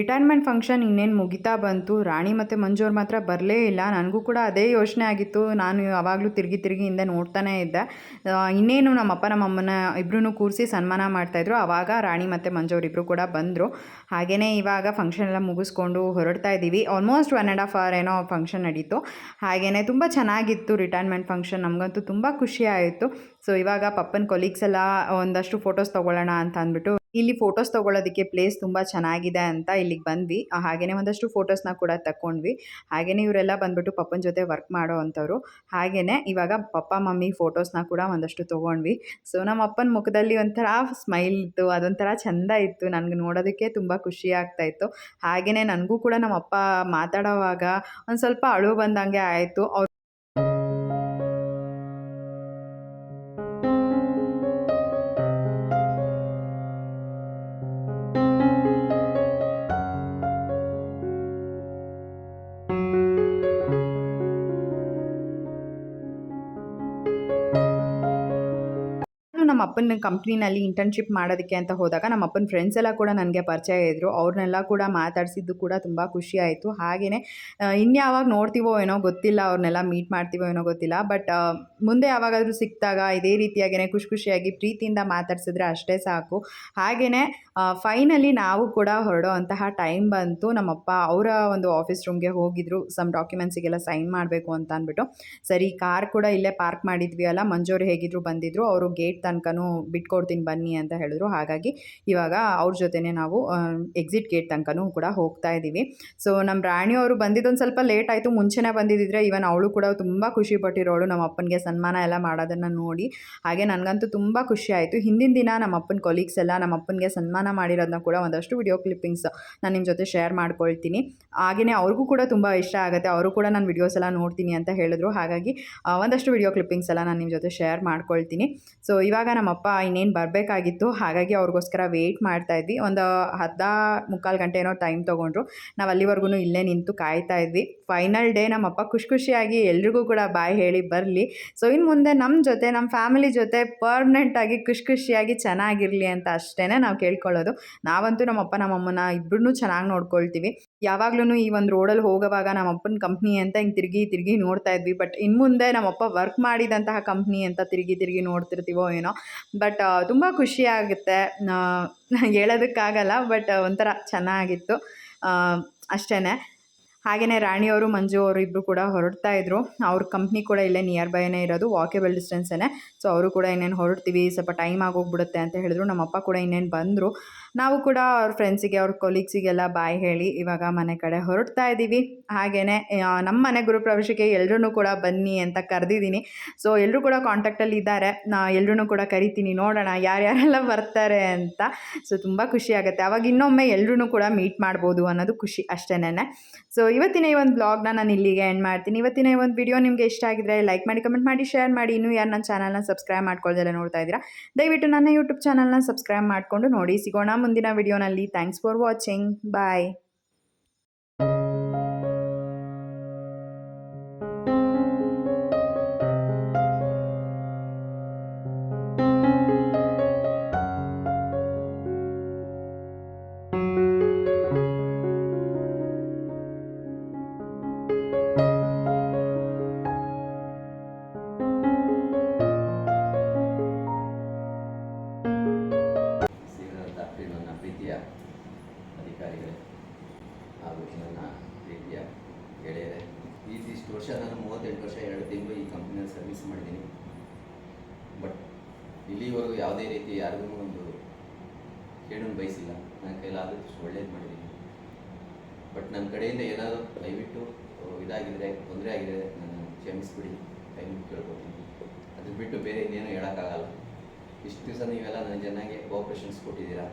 ರಿಟೈರ್ಮೆಂಟ್ ಫಂಕ್ಷನ್ ಇನ್ನೇನು ಮುಗಿತಾ ಬಂತು, ರಾಣಿ ಮತ್ತು ಮಂಜು ಅವ್ರು ಮಾತ್ರ ಬರಲೇ ಇಲ್ಲ. ನನಗೂ ಕೂಡ ಅದೇ ಯೋಚನೆ ಆಗಿತ್ತು. ನಾನು ಯಾವಾಗಲೂ ತಿರುಗಿ ತಿರುಗಿ ಹಿಂದೆ ನೋಡ್ತಾನೇ ಇದ್ದೆ. ಇನ್ನೇನು ನಮ್ಮಪ್ಪ, ನಮ್ಮಮ್ಮನ ಇಬ್ಬರೂ ಕೂರಿಸಿ ಸನ್ಮಾನ ಮಾಡ್ತಾಯಿದ್ರು ಆವಾಗ ರಾಣಿ ಮತ್ತು ಮಂಜು ಅವರಿಬ್ಬರು ಕೂಡ ಬಂದರು. ಹಾಗೆಯೇ ಇವಾಗ ಫಂಕ್ಷನ್ ಎಲ್ಲ ಮುಗಿಸ್ಕೊಂಡು ಹೊರಡ್ತಾ ಇದ್ದೀವಿ almost one and half hour ಏನೋ ಫಂಕ್ಷನ್ ನಡೀತು. ಹಾಗೆಯೇ ತುಂಬ ಚೆನ್ನಾಗಿತ್ತು ರಿಟೈರ್ಮೆಂಟ್ ಫಂಕ್ಷನ್ ನಮಗಂತೂ ತುಂಬ ಖುಷಿಯಾಯಿತು ಸೊ ಇವಾಗ ಪಪ್ಪನ ಕೊಲೀಗ್ಸ್ ಎಲ್ಲ ಒಂದಷ್ಟು ಫೋಟೋಸ್ ತೊಗೊಳ್ಳೋಣ ಅಂತ ಅಂದ್ಬಿಟ್ಟು ಇಲ್ಲಿ ಫೋಟೋಸ್ ತಗೊಳ್ಳೋದಕ್ಕೆ ಪ್ಲೇಸ್ ತುಂಬ ಚೆನ್ನಾಗಿದೆ ಅಂತ ಇಲ್ಲಿಗೆ ಬಂದ್ವಿ. ಹಾಗೆಯೇ ಒಂದಷ್ಟು ಫೋಟೋಸ್ನ ಕೂಡ ತಗೊಂಡ್ವಿ ಹಾಗೆಯೇ ಇವರೆಲ್ಲ ಬಂದ್ಬಿಟ್ಟು ಪಪ್ಪನ ಜೊತೆ ವರ್ಕ್ ಮಾಡೋ ಅಂಥವ್ರು ಹಾಗೆಯೇ ಇವಾಗ ಪಪ್ಪ, ಮಮ್ಮಿ ಫೋಟೋಸ್ನ ಕೂಡ ಒಂದಷ್ಟು ತೊಗೊಂಡ್ವಿ. ಸೊ ನಮ್ಮ ಅಪ್ಪನ ಮುಖದಲ್ಲಿ ಒಂಥರ ಸ್ಮೈಲ್ ಇತ್ತು, ಅದೊಂಥರ ಚೆಂದ ಇತ್ತು. ನನಗೆ ನೋಡೋದಕ್ಕೆ ತುಂಬ ಖುಷಿ ಆಗ್ತಾ ಇತ್ತು. ಹಾಗೆಯೇ ನನಗೂ ಕೂಡ ನಮ್ಮ ಅಪ್ಪ ಮಾತಾಡೋವಾಗ ಒಂದು ಸ್ವಲ್ಪ ಅಳು ಬಂದಂಗೆ ಆಯಿತು. ಅವ್ರು ಅಪ್ಪನ ಕಂಪ್ನಿನಲ್ಲಿ ಇಂಟರ್ನ್ಶಿಪ್ ಮಾಡೋದಕ್ಕೆ ಅಂತ ಹೋದಾಗ ನಮ್ಮ ಅಪ್ಪನ ಫ್ರೆಂಡ್ಸ್ ಎಲ್ಲ ಕೂಡ ನನಗೆ ಪರಿಚಯ ಇದ್ದರು ಅವ್ರನ್ನೆಲ್ಲ ಕೂಡ ಮಾತಾಡಿಸಿದ್ದು ಕೂಡ ತುಂಬ ಖುಷಿ ಆಯಿತು. ಹಾಗೆಯೇ ಇನ್ಯಾವಾಗ ನೋಡ್ತೀವೋ ಏನೋ ಗೊತ್ತಿಲ್ಲ, ಅವ್ರನ್ನೆಲ್ಲ ಮೀಟ್ ಮಾಡ್ತೀವೋ ಏನೋ ಗೊತ್ತಿಲ್ಲ ಬಟ್ ಮುಂದೆ ಯಾವಾಗಾದರೂ ಸಿಕ್ಕಿದಾಗ ಇದೇ ರೀತಿಯಾಗಿಯೇ ಖುಷಿ ಖುಷಿಯಾಗಿ ಪ್ರೀತಿಯಿಂದ ಮಾತಾಡಿಸಿದ್ರೆ ಅಷ್ಟೇ ಸಾಕು. ಹಾಗೆಯೇ ಫೈನಲಿ ನಾವು ಕೂಡ ಹೊರಡೋ ಅಂತಹ ಟೈಮ್ ಬಂತು ನಮ್ಮಪ್ಪ ಅವರ ಒಂದು ಆಫೀಸ್ ರೂಮ್ಗೆ ಹೋಗಿದ್ರು. ಸಮ್ ಡಾಕ್ಯುಮೆಂಟ್ಸಿಗೆಲ್ಲ ಸೈನ್ ಮಾಡಬೇಕು ಅಂತ ಅಂದ್ಬಿಟ್ಟು. ಸರಿ ಕಾರ್ ಕೂಡ ಇಲ್ಲೇ ಪಾರ್ಕ್ ಮಾಡಿದ್ವಿ ಅಲ್ಲ, ಮಂಜೋರು ಹೇಗಿದ್ರು ಬಂದಿದ್ರು. ಅವರು ಗೇಟ್ ತನಕನೂ ಬಿಟ್ಕೊಡ್ತೀನಿ ಬನ್ನಿ ಅಂತ ಹೇಳಿದ್ರು. ಹಾಗಾಗಿ ಇವಾಗ ಅವ್ರ ಜೊತೆನೇ ನಾವು ಎಕ್ಸಿಟ್ ಗೇಟ್ ತನಕನೂ ಕೂಡ ಹೋಗ್ತಾ ಇದ್ದೀವಿ ಸೊ ನಮ್ಮ ರಾಣಿ ಅವರು ಬಂದಿದ್ದೊಂದು ಸ್ವಲ್ಪ ಲೇಟ್ ಆಯಿತು. ಮುಂಚೆನೇ ಬಂದಿದ್ದಿದ್ರೆ ಇವನ್ ಅವಳು ಕೂಡ ತುಂಬ ಖುಷಿ ಪಟ್ಟಿರೋಳು. ನಮ್ಮ ಅಪ್ಪನಿಗೆ ಸನ್ಮಾನ ಎಲ್ಲ ಮಾಡೋದನ್ನು ನೋಡಿ. ಹಾಗೆ ನನಗಂತೂ ತುಂಬ ಖುಷಿ ಆಯಿತು. ಹಿಂದಿನ ದಿನ ನಮ್ಮ ಅಪ್ಪನ ಕೊಲೀಗ್ಸ್ ಎಲ್ಲ ನಮ್ಮ ಅಪ್ಪನಿಗೆ ಸನ್ಮಾನ ಮಾಡಿರೋದನ್ನ ಕೂಡ ಒಂದಷ್ಟು ವಿಡಿಯೋ ಕ್ಲಿಪ್ಪಿಂಗ್ಸ್ ನಾನು ನಿಮ್ಮ ಜೊತೆ ಶೇರ್ ಮಾಡ್ಕೊಳ್ತೀನಿ. ಹಾಗೆಯೇ ಅವ್ರಿಗೂ ಕೂಡ ತುಂಬ ಇಷ್ಟ ಆಗುತ್ತೆ. ಅವರು ಕೂಡ ನಾನು ವಿಡಿಯೋಸ್ ಎಲ್ಲ ನೋಡ್ತೀನಿ ಅಂತ ಹೇಳಿದ್ರು. ಹಾಗಾಗಿ ಒಂದಷ್ಟು ವಿಡಿಯೋ ಕ್ಲಿಪ್ಪಿಂಗ್ಸ್ ಎಲ್ಲ ನಾನು ನಿಮ್ಮ ಜೊತೆ ಶೇರ್ ಮಾಡ್ಕೊಳ್ತೀನಿ. ಸೊ ಇವಾಗ ನಮ್ಮಪ್ಪ ಇನ್ನೇನು ಬರಬೇಕಾಗಿತ್ತು, ಹಾಗಾಗಿ ಅವ್ರಿಗೋಸ್ಕರ ವೆಯ್ಟ್ ಮಾಡ್ತಾ ಇದ್ವಿ. ಒಂದು ಅರ್ಧ ಮುಕ್ಕಾಲು ಗಂಟೆ ಏನೋ ಟೈಮ್ ತೊಗೊಂಡ್ರು. ನಾವು ಅಲ್ಲಿವರೆಗೂ ಇಲ್ಲೇ ನಿಂತು ಕಾಯ್ತಾ ಇದ್ವಿ. ಫೈನಲ್ ಡೇ ನಮ್ಮಪ್ಪ ಖುಷಿ ಖುಷಿಯಾಗಿ ಎಲ್ರಿಗೂ ಕೂಡ ಬಾಯ್ ಹೇಳಿ ಬರಲಿ. ಸೊ ಇನ್ನು ಮುಂದೆ ನಮ್ಮ ಜೊತೆ ನಮ್ಮ ಫ್ಯಾಮಿಲಿ ಜೊತೆ ಪರ್ಮನೆಂಟಾಗಿ ಖುಷಿ ಖುಷಿಯಾಗಿ ಚೆನ್ನಾಗಿರಲಿ ಅಂತ ಅಷ್ಟೇ ನಾವು ಕೇಳ್ಕೊಳ್ಳೋದು. ನಾವಂತೂ ನಮ್ಮಪ್ಪ, ನಮ್ಮಮ್ಮನ ಇಬ್ಬರನ್ನೂ ಚೆನ್ನಾಗಿ ನೋಡ್ಕೊಳ್ತೀವಿ. ಯಾವಾಗ್ಲೂ ಈ ಒಂದು ರೋಡಲ್ಲಿ ಹೋಗೋವಾಗ ನಮ್ಮ ಅಪ್ಪನ ಕಂಪ್ನಿ ಅಂತ ಹಿಂಗೆ ತಿರುಗಿ ತಿರುಗಿ ನೋಡ್ತಾ ಇದ್ವಿ. ಬಟ್ ಇನ್ನು ಮುಂದೆ ನಮ್ಮಪ್ಪ ವರ್ಕ್ ಮಾಡಿದಂತಹ ಕಂಪ್ನಿ ಅಂತ ತಿರುಗಿ ತಿರುಗಿ ನೋಡ್ತಿರ್ತೀವೋ ಏನೋ ಬಟ್ ತುಂಬ ಖುಷಿ ಆಗುತ್ತೆ. ಆ, ಹೇಳೋದಕ್ಕಾಗಲ್ಲ ಬಟ್ ಒಂಥರ ಚೆನ್ನಾಗಿತ್ತು. ಅಷ್ಟೇ ಹಾಗೆಯೇ ರಾಣಿಯವರು ಮಂಜು ಅವರು ಇಬ್ಬರು ಕೂಡ ಹೊರಡ್ತಾ ಇದ್ರು. ಅವ್ರ ಕಂಪ್ನಿ ಕೂಡ ಇಲ್ಲೇ ನಿಯರ್ ಬೈನೇ ಇರೋದು ವಾಕೇಬಲ್ ಡಿಸ್ಟೆನ್ಸೇ ಸೊ ಅವರು ಕೂಡ ಇನ್ನೇನು ಹೊರಡ್ತೀವಿ ಸ್ವಲ್ಪ ಟೈಮ್ ಆಗೋಗ್ಬಿಡುತ್ತೆ ಅಂತ ಹೇಳಿದ್ರು. ನಮ್ಮಪ್ಪ ಕೂಡ ಇನ್ನೇನು ಬಂದರು. ನಾವು ಕೂಡ ಅವ್ರ ಫ್ರೆಂಡ್ಸಿಗೆ ಅವ್ರ ಕೊಲೀಗ್ಸಿಗೆಲ್ಲ ಬಾಯ್ ಹೇಳಿ ಇವಾಗ ಮನೆ ಕಡೆ ಹೊರಡ್ತಾ ಇದ್ದೀವಿ ಹಾಗೆಯೇ ನಮ್ಮ ಮನೆ ಗುರುಪ್ರವೇಶಕ್ಕೆ ಎಲ್ಲರೂ ಕೂಡ ಬನ್ನಿ ಅಂತ ಕರೆದಿದ್ದೀನಿ. ಸೊ ಎಲ್ಲರೂ ಕೂಡ ಕಾಂಟ್ಯಾಕ್ಟಲ್ಲಿ ಇದ್ದಾರೆ. ನಾ ಎಲ್ಲರೂ ಕೂಡ ಕರಿತೀನಿ. ನೋಡೋಣ ಯಾರ್ಯಾರೆಲ್ಲ ಬರ್ತಾರೆ ಅಂತ. ಸೊ ತುಂಬ ಖುಷಿ ಆಗುತ್ತೆ. ಅವಾಗ ಇನ್ನೊಮ್ಮೆ ಎಲ್ಲರೂ ಕೂಡ ಮೀಟ್ ಮಾಡ್ಬೋದು ಅನ್ನೋದು ಖುಷಿ ಅಷ್ಟೇನೆ. ಸೊ ಇವತ್ತಿನ ಈ ಒಂದು ಬ್ಲಾಗ್ನ ನಾನು ಇಲ್ಲಿಗೆ ಎಂಡ್ ಮಾಡ್ತೀನಿ. ಇವತ್ತಿನ ಈ ಒಂದು ವಿಡಿಯೋ ನಿಮಗೆ ಇಷ್ಟ ಆಗಿದ್ರೆ ಲೈಕ್ ಮಾಡಿ ಕಮೆಂಟ್ ಮಾಡಿ ಶೇರ್ ಮಾಡಿ. ಇನ್ನೂ ಯಾರು ನನ್ನ ಚಾನಲ್ನ ಸಬ್ಸ್ಕ್ರೈಬ್ ಮಾಡ್ಕೊಳ್ದೆಲ್ಲ ನೋಡ್ತಾ ಇದ್ದೀರಾ, ದಯವಿಟ್ಟು ನನ್ನ ಯೂಟ್ಯೂಬ್ ಚಾನಲ್ನ ಸಬ್ಸ್ಕ್ರೈಬ್ ಮಾಡಿಕೊಂಡು ನೋಡಿ. ಸಿಗೋಣ ಮುಂದಿನ ವಿಡಿಯೋನಲ್ಲಿ ಥ್ಯಾಂಕ್ಸ್ ಫಾರ್ ವಾಚಿಂಗ್ ಬಾಯ್ ನನ್ನ ಪ್ರೀತಿಯ ಗೆಳೆಯರೇ. ಇದಿಷ್ಟು ವರ್ಷ ನಾನು ಮೂವತ್ತೆಂಟು ವರ್ಷ ಎರಡು ತಿಂಗಳು ಈ ಕಂಪ್ನಿಯಲ್ಲಿ ಸರ್ವಿಸ್ ಮಾಡಿದ್ದೀನಿ. ಬಟ್ ಇಲ್ಲಿವರೆಗೂ ಯಾವುದೇ ರೀತಿ ಯಾರಿಗೂ ಒಂದು ಕೇಳನ್ನು ಬಯಸಿಲ್ಲ. ನನ್ನ ಕೈಲಾದಷ್ಟು ಒಳ್ಳೇದು ಮಾಡಿದ್ದೀನಿ. ಬಟ್ ನನ್ನ ಕಡೆಯಿಂದ ಏನಾದರೂ ದಯವಿಟ್ಟು ಇದಾಗಿದ್ದರೆ ತೊಂದರೆ ಆಗಿದೆ ನಾನು ಕ್ಷಮಿಸ್ಬಿಡಿ. ದಯವಿಟ್ಟು ಕೇಳ್ಕೊತೀನಿ. ಅದು ಬಿಟ್ಟು ಬೇರೆ ಇನ್ನೇನು ಹೇಳೋಕ್ಕಾಗಲ್ಲ. ಇಷ್ಟು ದಿವಸ ನೀವೆಲ್ಲ ನನ್ನ ಚೆನ್ನಾಗಿ ಕೋಆಪ್ರೇಷನ್ಸ್ ಕೊಟ್ಟಿದ್ದೀರಾ?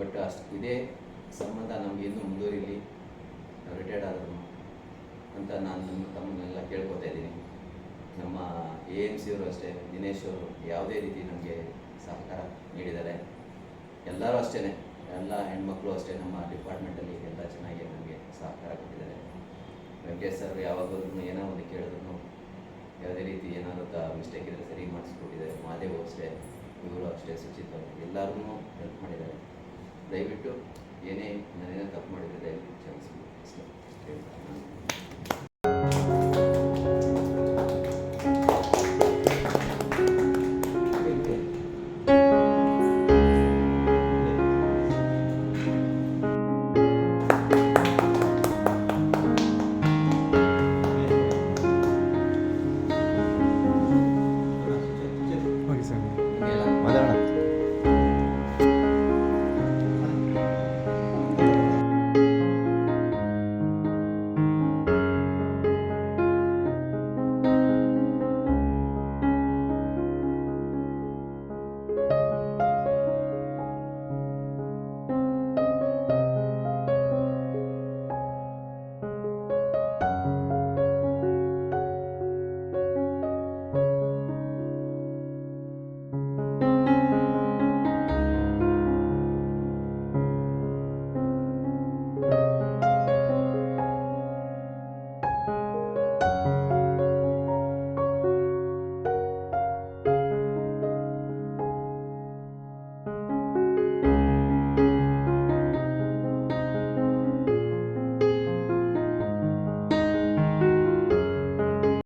ಬಟ್ ಅಷ್ಟು ಇದೇ ಸಂಬಂಧ ನಮ್ಗೆ ಇನ್ನೂ ಮುಂದುವರಿಲಿ ರಿಟೈರ್ಡ್ ಆದ್ರು ಅಂತ ನಾನು ನಮ್ಮ ತಮ್ಮನ್ನೆಲ್ಲ ಕೇಳ್ಕೊತಾ ಇದ್ದೀನಿ. ನಮ್ಮ ಎ ಎಂ ಸಿ ಅವರು ಅಷ್ಟೇ, ದಿನೇಶ್ ಅವರು ಯಾವುದೇ ರೀತಿ ನಮಗೆ ಸಹಕಾರ ನೀಡಿದ್ದಾರೆ. ಎಲ್ಲರೂ ಅಷ್ಟೇ ಎಲ್ಲ ಹೆಣ್ಮಕ್ಳು ಅಷ್ಟೇ ನಮ್ಮ ಡಿಪಾರ್ಟ್ಮೆಂಟಲ್ಲಿ ಎಲ್ಲ ಚೆನ್ನಾಗಿ ನಮಗೆ ಸಹಕಾರ ಕೊಟ್ಟಿದ್ದಾರೆ. ವೆಂಕಟೇಶ್ ಸರ್ ಯಾವಾಗಲೂ ಏನೋ ಒಂದು ಕೇಳಿದ್ರು ಯಾವುದೇ ರೀತಿ ಏನಾದರೂ ಮಿಸ್ಟೇಕ್ ಇದ್ದರೆ ಸರಿ ಮಾಡಿಸ್ಕೊಟ್ಟಿದ್ದಾರೆ. ಮಾದೇವ್ ಅಷ್ಟೇ, ಇವರು ಅಷ್ಟೇ ಸುಚಿತ್ ಅವರು ಎಲ್ಲರೂ ಹೆಲ್ಪ್ ಮಾಡಿದ್ದಾರೆ. ದಯವಿಟ್ಟು ಏನೇ ನಾನೇನೋ ತಪ್ಪು ಮಾಡಿದರೆ ದಯವಿಟ್ಟು ಕ್ಷಮಿಸಿ ಅಂತ ಹೇಳ್ತಾ